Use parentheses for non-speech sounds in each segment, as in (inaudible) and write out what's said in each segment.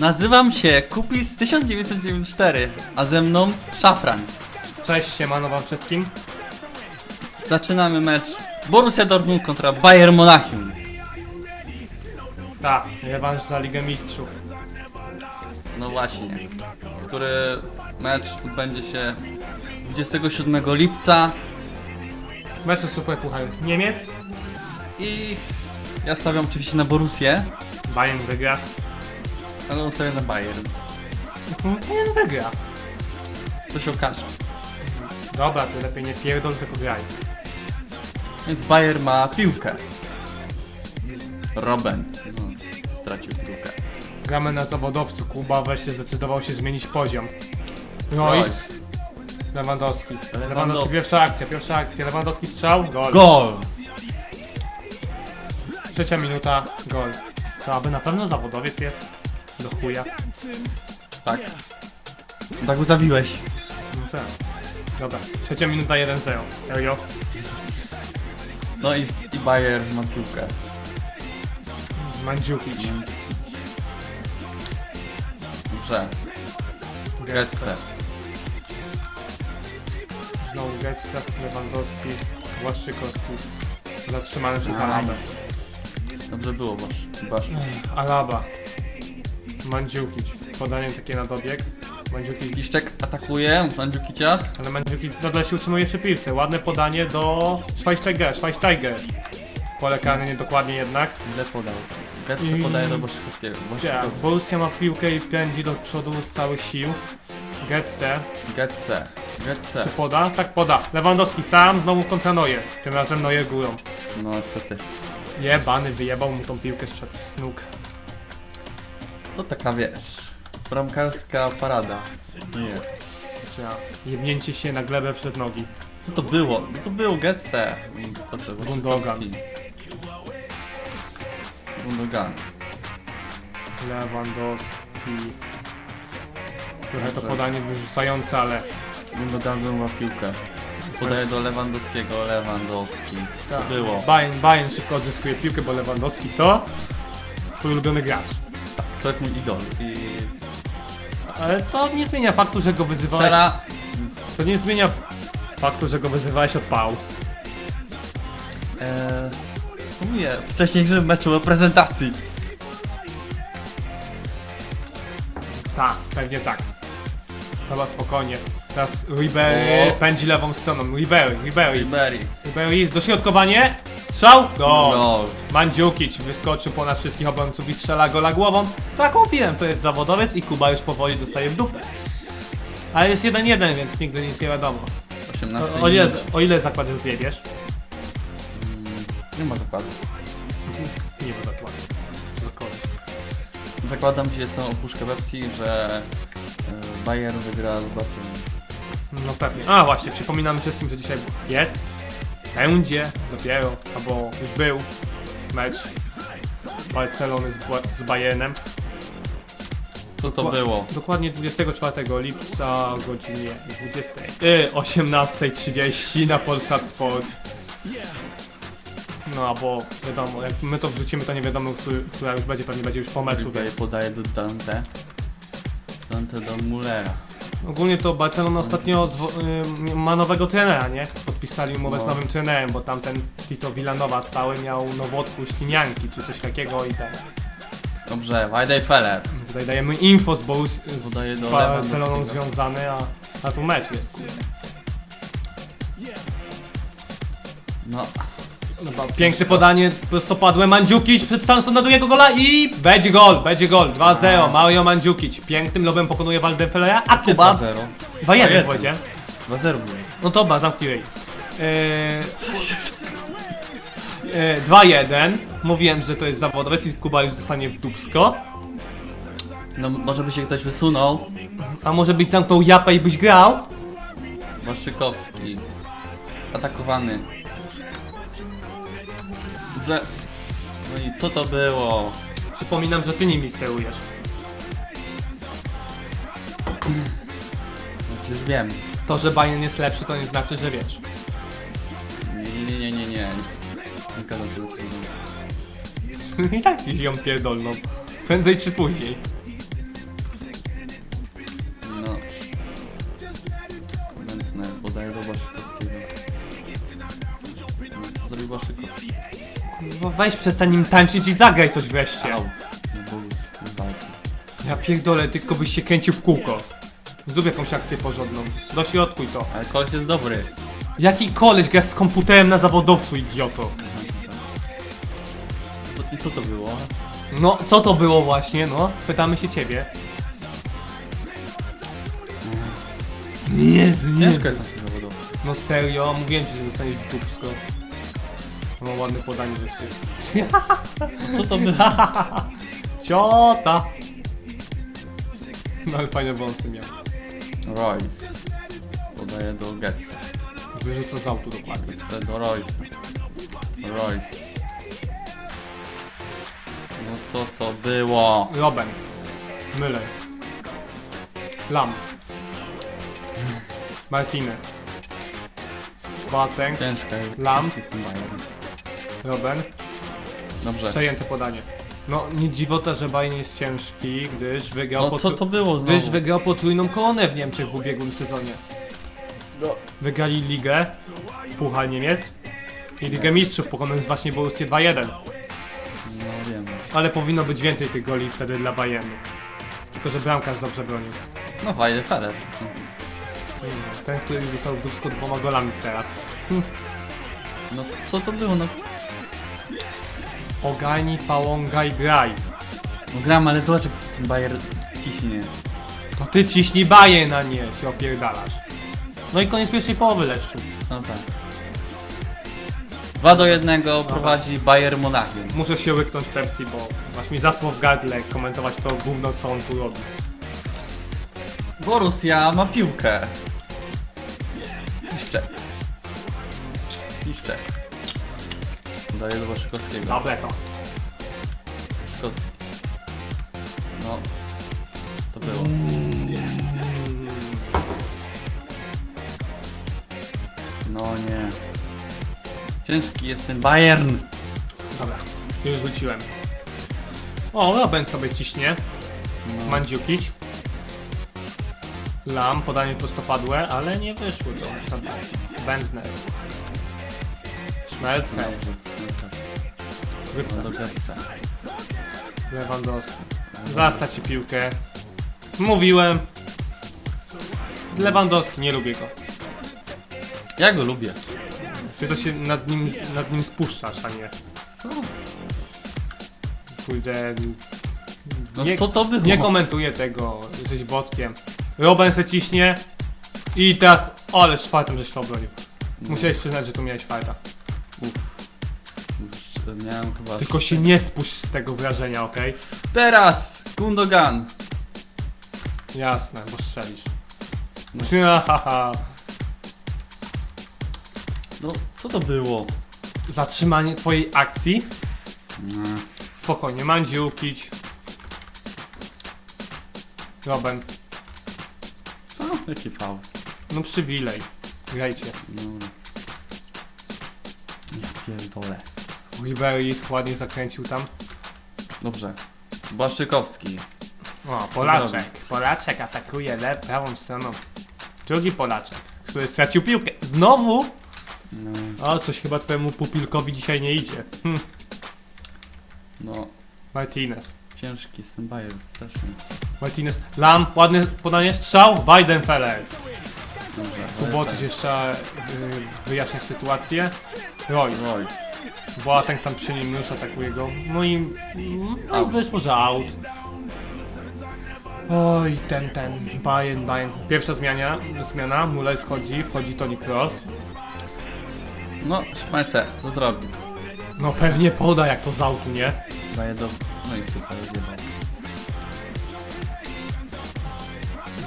Nazywam się Kupis 1994, a ze mną Szafran. Cześć, siemano wam wszystkim. Zaczynamy mecz Borussia Dortmund kontra Bayern Monachium. Tak, rewanż za Ligę Mistrzów. No właśnie, który mecz odbędzie się 27 lipca Mecze Super Puchar Niemiec. i ja stawiam oczywiście na Borussię, Bayern wygra. Ale on stawiam na Bayern. Mhm, Bayern wygra. To się okaże. Dobra, to lepiej nie pierdol, tylko graj. Więc Bayern ma piłkę. Robben no, stracił piłkę. Gramy na zawodowcu. Kuba wreszcie zdecydował się zmienić poziom. Royce, Royce. Lewandowski. Lewandowski. Lewandowski, pierwsza akcja, pierwsza akcja. Lewandowski strzał, gol. Gol! Trzecia minuta, gol. To aby na pewno zawodowiec jest. Do chuja. Tak. Tak uzawiłeś. No tak. Dobra, trzecia minuta 1-0. Serio? No i, i Bayern ma piłkę. Mandzukic. Dobrze. Getze. Znowu Getza, Lewandowski, Błaszczykowski. Zatrzymany przez. Alabę. Dobrze było, wasz. wasz. Alaba. Mandzukic. Podanie takie na dobieg. Kiszczek atakuje, Mandzukicia. Ale Mandzukic nadal się utrzymuje przy piłce. Ładne podanie do Schweinsteiger. Schweinsteiger. Pole karne niedokładnie jednak. Źle podał. Getze I- podaje do Boszykowskiego. Tak, Boszykowski. Borussia ma piłkę i pędzi do przodu z całych sił. Getze. Getze. Getze. Czy poda? Tak poda. Lewandowski sam, znowu kontra Neuer. Tym razem Neuer górą. No niestety. Jebany, wyjebał mu tą piłkę sprzed nóg. To taka wiesz. Bramkarska parada. Nie. Czy ja- Jebnięcie się na glebę przed nogi. Co to było? No to był Getze. Dobrze, Gundogan. Gundogan. Lewandowski. Trochę to Dobrze. podanie wyrzucające, ale Gundogan ma piłkę. Podaje do Lewandowskiego. Lewandowski. Co Tak. było? Bayern, Bayern szybko odzyskuje piłkę, bo Lewandowski to twój ulubiony gracz. To jest mój idol. I Ale to nie zmienia faktu, że go wyzywałeś. strzela. To nie zmienia faktu, że go wyzywałeś od pał. Eee, mówię, w wcześniejszym meczu o prezentacji. Tak, pewnie tak. Dobra, spokojnie. Teraz Ribery O. pędzi lewą stroną. Ribery, Ribery. Ribery. Ribery, dośrodkowanie. Strzał. Gol. Gol. Mandzukic wyskoczył ponad wszystkich obrońców i strzela gola głową. Tak mówiłem, to jest zawodowiec i Kuba już powoli dostaje w dupę. Ale jest 1-1, więc nigdy nic nie wiadomo. 18 O, o, ile, minut. o ile zakładasz zjebiesz? Mm, Nie ma zakładu. Nie ma zakładu. Zakładu. Zakładam ci jest tą opuszkę Pepsi, że e, Bayern wygra z Barceloną. No pewnie. A właśnie, przypominam wszystkim, że dzisiaj jest, będzie dopiero, albo już był mecz Barcelony z, Ba- z Bayernem. Co to Dokła- było? Dokładnie 24 lipca o godzinie 20, y, 18.30 na Polsat Sport. No bo wiadomo, jak my to wrzucimy, to nie wiadomo, który, która już będzie, pewnie będzie już po meczu, więc podaje do Dante. Dante do Mullera. Ogólnie to Barcelona ostatnio y, ma nowego trenera, nie? Podpisali umowę No. z nowym trenerem, bo tamten Tito Villanowa cały miał nowotwór ślinianki czy coś takiego i ten. Dobrze, Wajdej Feller. Tutaj dajemy info z, Borus, z do Barceloną Lewandowskiego. związany, a, a tu mecz jest. No, Piękne podanie, prostopadłe Mandzukic przed szansą na drugiego gola i będzie gol, będzie gol, 2-0, Mario Mandzukic. Pięknym lobem pokonuje Waldefellera, a Kuba 2-0. 2-1 powiedziałem. 2-0 było. No to ba, zamknij. Eee, eee, 2-1, mówiłem, że to jest zawodowiec i Kuba już zostanie w dubsko. No może by się ktoś wysunął. A może byś zamknął japę i byś grał? Waszykowski. Atakowany. Dobrze. No i co to było? Przypominam, że ty nimi sterujesz. Przecież wiem. To, że Bayern jest lepszy, to nie znaczy, że wiesz. Nie, nie, nie, nie, nie. Nie tego (laughs) I tak ci ją pierdolną. Prędzej czy później. Weź przestań nim tańczyć i zagraj coś wreszcie. Walki. Ja pierdolę, tylko byś się kręcił w kółko. Zrób jakąś akcję porządną. Dośrodkuj to. Ale koleś jest dobry. Jaki koleś gra z komputerem na zawodowcu, idioto? To, I co to było? No, co to było właśnie, no? Pytamy się ciebie. Jezu, Ciężko jest na tym zawodowo. No serio, mówiłem ci, że dostaniesz dupsko. No ładne podanie zresztą. (laughs) Co to było? (laughs) Ciota! No ale fajne wąsy miał. Royce. Podaję do Getsa. Wyrzuca z autu dokładnie. Chcę do Royce. Royce. No co to było? Robin. Mylę. Lam. Martinez. Boateng. Ciężka. Lam. Robin. Dobrze. Przejęte podanie. No, nie dziwota, że Bayern jest ciężki, gdyż wygrał, No co potru- to było gdyż znowu? wygrał potrójną koronę w Niemczech w ubiegłym sezonie. No. Wygrali ligę, Puchar Niemiec i Ligę Mistrzów pokonując właśnie Borussię 2-1. No wiem. Ale powinno być więcej tych goli wtedy dla Bayernu. Tylko, że bramkarz dobrze bronił. No fajny Ten, który został w dupsko dwoma golami teraz. No co to było? No, Ogarnij, pałągaj, graj. no gram, ale zobacz jak ten Bayern ciśnie. To ty ciśnij Bayern, a nie się opierdalasz. No i koniec pierwszej połowy leszczu. No tak. 2 do 1 prowadzi Bayern Monachium. Muszę się łyknąć Pepsi, bo masz mi zasło w gardle komentować to gówno, co on tu robi. Borussia ma piłkę. Piszczek. Daję do Waszykowskiego. Dobre to. Szkocki. No. To było. No nie. Ciężki jest ten Bayern. Dobra, już wróciłem. O, Robin sobie ciśnie. No. Mandziukić. Lam, podanie prostopadłe, ale nie wyszło to. Tam Dobrze. No Wypsa. Lewandowski. Zasta ci piłkę. Mówiłem. Lewandowski, nie lubię go. Ja go lubię. Ty to się nad nim, nad nim spuszczasz, a nie. Co? Kurde. No Nie, co to było? nie komentuję tego, jesteś botkiem. Robin se ciśnie. I teraz, ale czwartym żeś to obronił. Musiałeś przyznać, że tu miałeś farta. Już miałem chyba... Tylko się nie spuść z tego wrażenia, okej? Teraz! Gundogan! Jasne, bo strzelisz. No. (laughs) Haha. No, co to było? Zatrzymanie twojej akcji. No. Spokojnie, Mandziukić. Robin. Co? Jaki fał? No przywilej. Grajcie. Dobra. Pierdolę. Ribery ładnie zakręcił tam. Dobrze. Błaszczykowski. O, Polaczek. Polaczek atakuje lew, prawą stroną. Drugi Polaczek, który stracił piłkę. Znowu? No, O, coś chyba twojemu pupilkowi dzisiaj nie idzie. Hm. no Martinez. ciężki jest ten Bayern, strasznie. Martinez. Lam, ładne podanie, strzał. Weidenfeller. Dobrze. Kuboty jeszcze trzeba y, wyjaśnić sytuację. Roy. Roy. Boateng tam przy nim już atakuje go. No i, no i wyszło, że out. Oj, ten, ten, Bayern, Bayern. Pierwsza zmiana, zmiana, Muller schodzi, wchodzi Toni Kroos. No, Szmece, co zrobił? No pewnie poda jak to z autu, nie? Daje do... No i super, zjebał.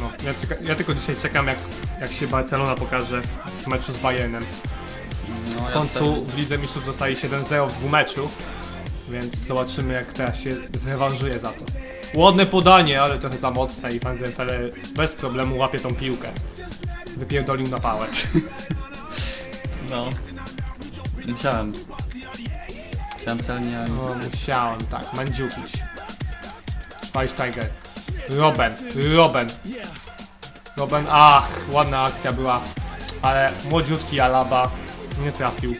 No, ja, czeka, ja tylko dzisiaj czekam jak, jak się Barcelona pokaże w meczu z Bayernem. No, W końcu w Lidze Mistrzów zostaje 7-0 w dwóch meczu, więc zobaczymy jak teraz się zrewanżuje za to. Ładne podanie, ale trochę za mocne i Van Zenfele bez problemu łapie tą piłkę. Wypierdolił na pałę. (laughs) No. Musiałem. Chciałem celnie, ale... No, musiałem, tak, Mandziukić. Schweinsteiger. Robben, Robben. Robben, ach, ładna akcja była. Ale młodziutki Alaba nie trafił.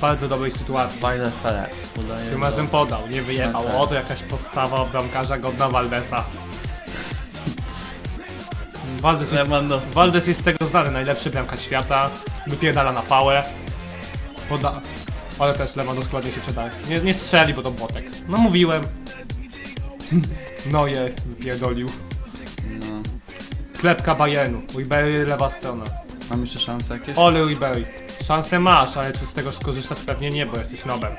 bardzo dobrej sytuacji. Fele. Podaje Tym do- razem podał, nie wyjechał. Tak. Oto jakaś podstawa bramkarza godna Valdesa. Valdes jest, Lewandowski. Valdes jest z tego znany, najlepszy bramkarz świata. Wypierdala na pałę. Poda... Ale też Lewandowski ładnie się przydaje. Nie, nie strzeli, bo to botek. No mówiłem. (laughs) No je, wypierdolił. No. Klepka Bayernu. Ribery lewa strona. Mam jeszcze szansę jakieś? Ole Ribery. Szansę masz, ale czy z tego skorzystasz pewnie nie, bo jesteś nobem.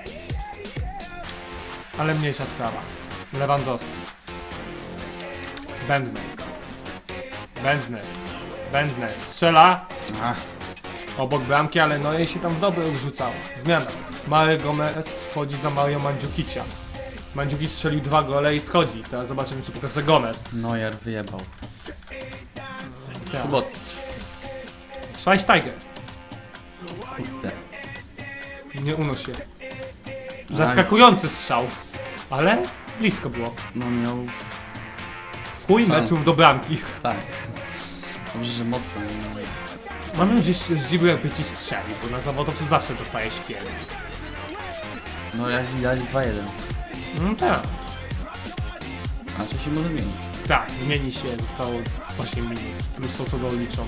Ale mniejsza sprawa. Lewandowski. Bendner. Bendner. Bendner. Strzela Ach, obok bramki, ale no jej się tam w dobre rzucało. Zmiana. Mario Gomez wchodzi za Mario Mandzukicia. Mandzukic strzelił dwa gole i schodzi. Teraz zobaczymy, co pokaże Gomez. Neuer wyjebał. Tak. Subot. Schweinsteiger. Kurde. Nie unoś się. Zaskakujący strzał. Ale blisko było. No miał... Chuj Tak. meczów do bramki. Tak. Dobrze, że mocno. Mam nadzieję, że się zdziwił jakby ci strzelił, bo na zawodowcu zawsze dostaje śpiew. No ja widać 2-1. No tak. A co się może zmienić? Tak, zmieni się, zostało 8 minut, plus to co doliczą.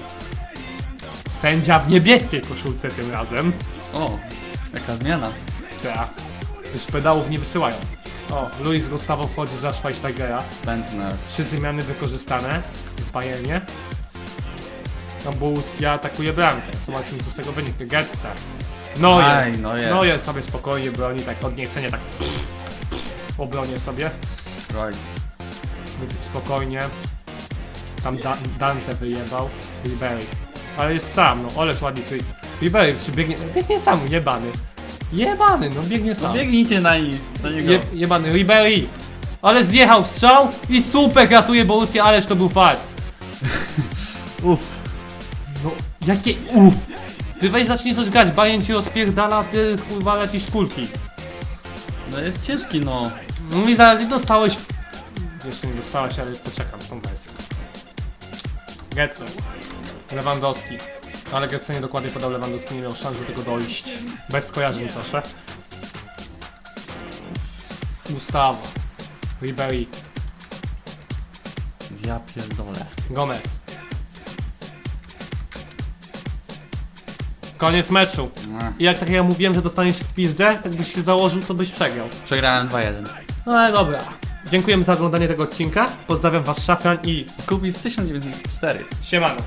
Sędzia w niebieskiej koszulce tym razem. O, jaka zmiana. Tak. Już pedałów nie wysyłają. O, Luis Gustavo wchodzi za Schweinsteigera. Bentner. Trzy zmiany wykorzystane w Bayernie. No Borussia atakuje bramkę. Zobaczymy co z tego wyniknie. Getze. No Aj, jest. Neuer. No jest sobie spokojnie broni, tak od niechcenia tak obronię sobie. Royce. Spokojnie. Tam da Dante wyjebał. Ribery. Ale jest sam, no oleż ładnie. Ribery czy biegnie. Biegnie sam, jebany. Jebany, no biegnie sam. No biegnijcie na, nich, na niego. Je, jebany Ribery. Ale zjechał strzał i super gratuje Borussia, ależ to był fart. (laughs) Uff. No, jakie uff. Ty weź zacznij coś grać, Bayern ci rozpierdala, ty kurwa lecisz kulki. No jest ciężki no. No i zaraz nie dostałeś... Jeszcze nie dostałeś, ale poczekam tą wersją. Getze. Lewandowski. Ale Getze nie dokładnie podał Lewandowski, nie miał szans do tego dojść. Bez skojarzeń proszę. Gustavo. Ribery. Ja pierdolę. Gomez. Koniec meczu. I jak tak ja mówiłem, że dostaniesz w pizdę, tak byś się założył, to byś przegrał. Przegrałem 2-1. No ale dobra. Dziękujemy za oglądanie tego odcinka. Pozdrawiam was Szafran i Kupić 1904. siemano.